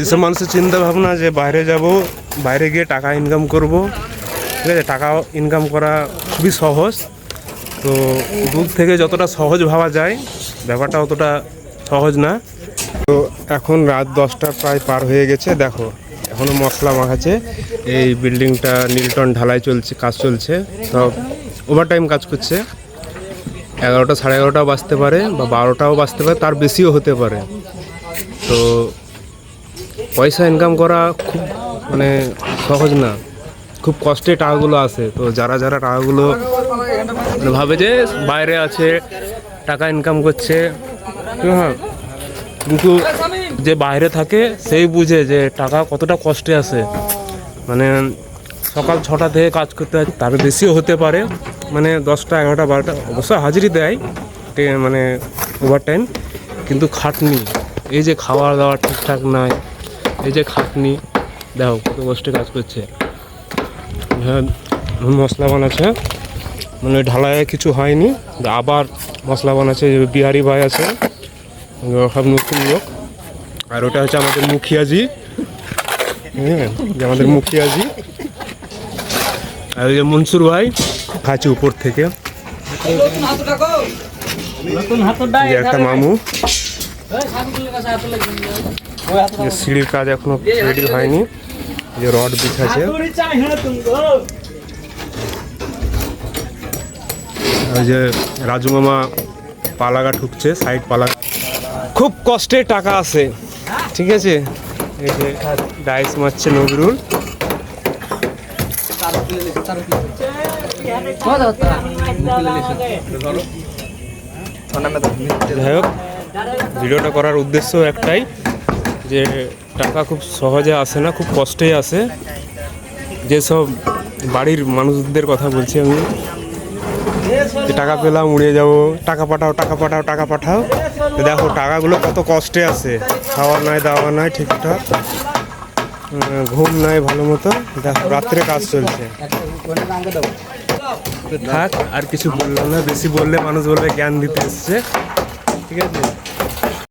যেসব মানুষের চিন্তা ভাবনা যে বাইরে যাব, বাইরে গিয়ে টাকা ইনকাম করব। ঠিক আছে, টাকা ইনকাম করা খুবই সহজ। তো দূর থেকে যতটা সহজ ভাবা যায়, ব্যাপারটা অতটা সহজ না। তো এখন রাত দশটা প্রায় পার হয়ে গেছে, দেখো এখনও মশলা মাখাচ্ছে। এই বিল্ডিংটা নীলটন ঢালাই চলছে, কাজ চলছে। সব ওভারটাইম কাজ করছে। এগারোটা সাড়ে এগারোটাও বাজতে পারে বা বারোটাও বাজতে পারে, তার বেশিও হতে পারে। তো পয়সা ইনকাম করা খুব মানে সহজ না। খুব কষ্টে টাকাগুলো আসে তো যারা যারা টাকাগুলো মানে ভাবে যে বাইরে আছে, টাকা ইনকাম করছে হ্যাঁ। কিন্তু যে বাইরে থাকে, সেই বুঝে যে টাকা কতটা কষ্টে আসে মানে সকাল ছটা থেকে কাজ করতে হয়, তার বেশিও হতে পারে। মানে দশটা, এগারোটা, বারোটা অবশ্য হাজিরি দেয় মানে ওভার টাইম কিন্তু খাটনি। এই যে খাওয়া দাওয়া ঠিকঠাক নাই এই যে খাটনি দেখো কত কষ্টে কাজ করছে। হ্যাঁ মশলা বানাচ্ছে। মানে ঢালাইয়ে কিছু হয়নি আবার মশলা বানাচ্ছে যে বিহারি ভাই আছে সব নতুন লোক। আর ওটা হচ্ছে আমাদের মুখিয়াজি। হ্যাঁ আমাদের মুখিয়াজি। আর ওই যে মনসুর ভাই খাচ্ছে উপর থেকে। একটা মামু। যে সিঁড়ির কাজ এখনও রেডি হয়নি, যে রড বিছাছে ওই যে রাজু মামা পালাগা ঠুকছে সাইড পালাগা। খুব কষ্টে টাকা আছে, ঠিক আছে? এই যে ডাইস মারছে নজরুল। যাই হোক, ভিডিওটা করার উদ্দেশ্য একটাই। যে টাকা খুব সহজে আসে না, খুব কষ্টেই আসে। যেসব বাড়ির মানুষদের কথা বলছি আমি, যে টাকা পেলাম, উড়িয়ে যাব, টাকা পাঠাও টাকা পাঠাও টাকা পাঠাও। দেখো, টাকাগুলো কত কষ্টে আসে। খাওয়া নাই দাওয়া নাই, ঠিকঠাক। ঘুম নাই, ভালো মতো। দেখো, রাত্রে কাজ চলছে। থাক, আর কিছু বললাম না। বেশি বললে মানুষ বলবে, জ্ঞান দিতে এসছে। ঠিক আছে?